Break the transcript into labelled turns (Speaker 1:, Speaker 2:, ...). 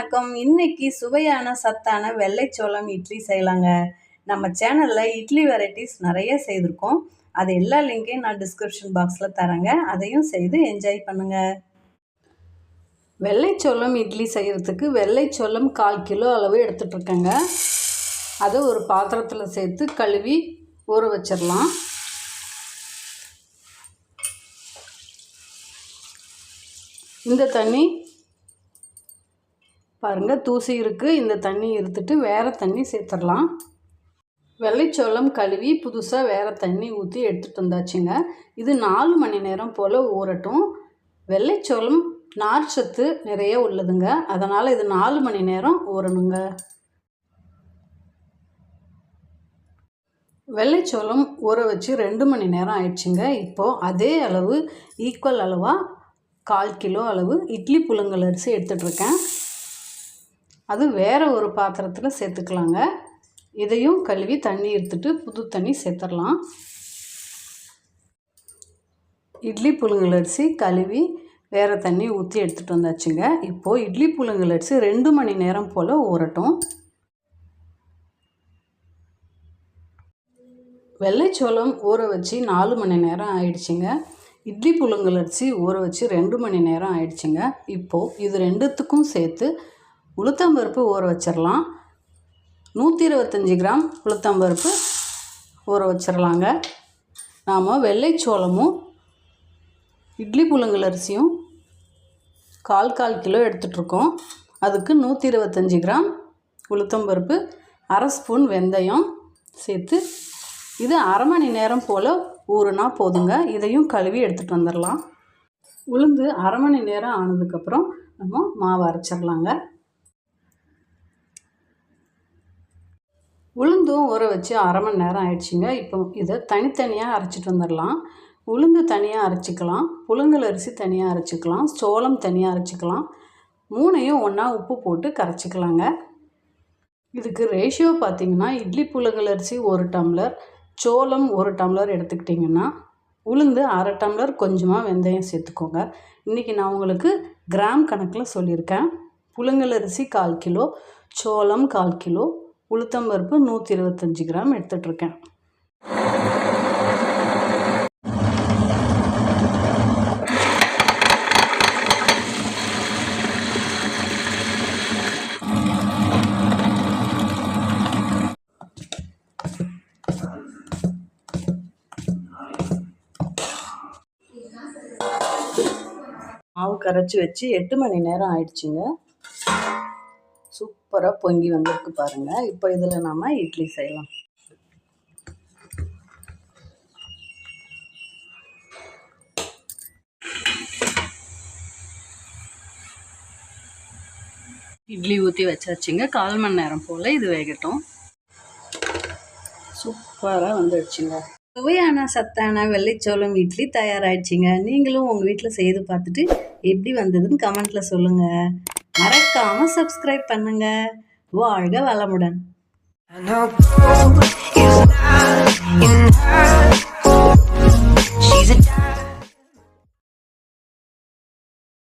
Speaker 1: வணக்கம். இன்னைக்கு சுவையான சத்தான வெள்ளைச்சோளம் இட்லி செய்யலாங்க. நம்ம சேனலில் இட்லி வெரைட்டிஸ் நிறைய செய்திருக்கோம். அது எல்லா லிங்கையும் நான் டிஸ்கிரிப்ஷன் பாக்ஸில் தரேங்க. அதையும் செய்து என்ஜாய் பண்ணுங்கள் வெள்ளைச்சோளம் இட்லி செய்கிறதுக்கு வெள்ளைச்சோளம் கால் கிலோ அளவு எடுத்துகிட்ருக்கேங்க அதை ஒரு பாத்திரத்தில் சேர்த்து கழுவி ஊற வச்சிடலாம். இந்த தண்ணி பாருங்கள் தூசி இருக்குது இந்த தண்ணி இருத்துட்டு வேறு தண்ணி சேர்த்துடலாம். வெள்ளைச்சோளம் கழுவி புதுசாக வேறு தண்ணி ஊற்றி எடுத்துகிட்டு வந்தாச்சுங்க. இது நாலு மணி நேரம் போல் ஊறட்டும். வெள்ளைச்சோளம் நார் சத்து நிறைய உள்ளதுங்க. அதனால் இது நாலு மணி நேரம் ஊறணுங்க. வெள்ளைச்சோளம் ஊற வச்சு ரெண்டு மணி நேரம் ஆயிடுச்சுங்க. இப்போது அதே அளவு ஈக்குவல் அளவாக கால் கிலோ அளவு இட்லி புழுங்கல் அரிசி எடுத்துகிட்ருக்கேன் அது வேறு ஒரு பாத்திரத்தில் சேர்த்துக்கலாங்க. இதையும் கழுவி தண்ணி எடுத்துட்டு புது தண்ணி சேர்த்துடலாம் இட்லி புழுங்கல் அரிசி கழுவி வேறு தண்ணி ஊற்றி எடுத்துகிட்டு வந்தாச்சுங்க. இப்போது இட்லி புழுங்கல் அரிசி ரெண்டு மணி நேரம் போல் ஊறட்டும். வெள்ளைச்சோளம் ஊற வச்சு நாலு மணி நேரம் ஆயிடுச்சுங்க. இட்லி புழுங்கல் அரிசி ஊற வச்சு ரெண்டு மணி நேரம் ஆயிடுச்சுங்க. இப்போது இது ரெண்டுத்துக்கும் சேர்த்து உளுத்தம்பருப்பு ஊற வச்சிடலாம் நூற்றி இருபத்தஞ்சி கிராம் உளுத்தம்பருப்பு ஊற வச்சிடலாங்க நாம் வெள்ளைச்சோளமும் இட்லி புழுங்கல் அரிசியும் கால் கால் கிலோ எடுத்துகிட்ருக்கோம் அதுக்கு நூற்றி இருபத்தஞ்சி கிராம் உளுத்தம்பருப்பு அரை ஸ்பூன் வெந்தயம் சேர்த்து இது அரை மணி நேரம் போல் ஊறுனா போதுங்க. இதையும் கழுவி எடுத்துகிட்டு வந்துடலாம் உளுந்து அரை மணி நேரம் ஆனதுக்கப்புறம் நம்ம மாவு அரைச்சிடலாங்க உளுந்தும் ஊற வச்சு அரை மணி நேரம் ஆயிடுச்சுங்க. இப்போ இதை தனித்தனியாக அரைச்சிட்டு வந்துடலாம். உளுந்து தனியாக அரைச்சிக்கலாம். புழுங்கல் அரிசி தனியாக அரைச்சிக்கலாம். சோளம் தனியாக அரைச்சிக்கலாம். மூணையும் ஒன்றா உப்பு போட்டு கரைச்சிக்கலாங்க. இதுக்கு ரேஷியோ பார்த்திங்கன்னா இட்லி புழுங்கல் அரிசி ஒரு டம்ளர் சோளம் ஒரு டம்ளர் எடுத்துக்கிட்டிங்கன்னா உளுந்து அரை டம்ளர் கொஞ்சமாக வெந்தயம் சேர்த்துக்கோங்க. இன்றைக்கி நான் உங்களுக்கு கிராம் கணக்கில் சொல்லியிருக்கேன். புழுங்கல் அரிசி கால் கிலோ சோளம் கால் கிலோ உளுத்தம்பருப்பு நூற்றி இருபத்தஞ்சி கிராம் எடுத்துகிட்ருக்கேன் மாவு கரைச்சி வச்சு எட்டு மணி நேரம் ஆயிடுச்சுங்க. சூப்பராக பொங்கி வந்திருக்கு பாருங்கள் இப்போ இதில் நாம் இட்லி செய்யலாம். இட்லி ஊற்றி வச்சாச்சுங்க. கால் மணி நேரம் போல் இது வேகட்டும். சூப்பராக வந்துடுச்சுங்க. சுவையான சத்தான வெள்ளைச்சோளம் இட்லி தயாராகிடுச்சிங்க நீங்களும் உங்கள் வீட்டில் செய்து பார்த்துட்டு எப்படி வந்ததுன்னு கமெண்ட்டில் சொல்லுங்கள் மறக்காமல் சப்ஸ்கிரைப் பண்ணுங்கள் வாழ்க வளமுடன்.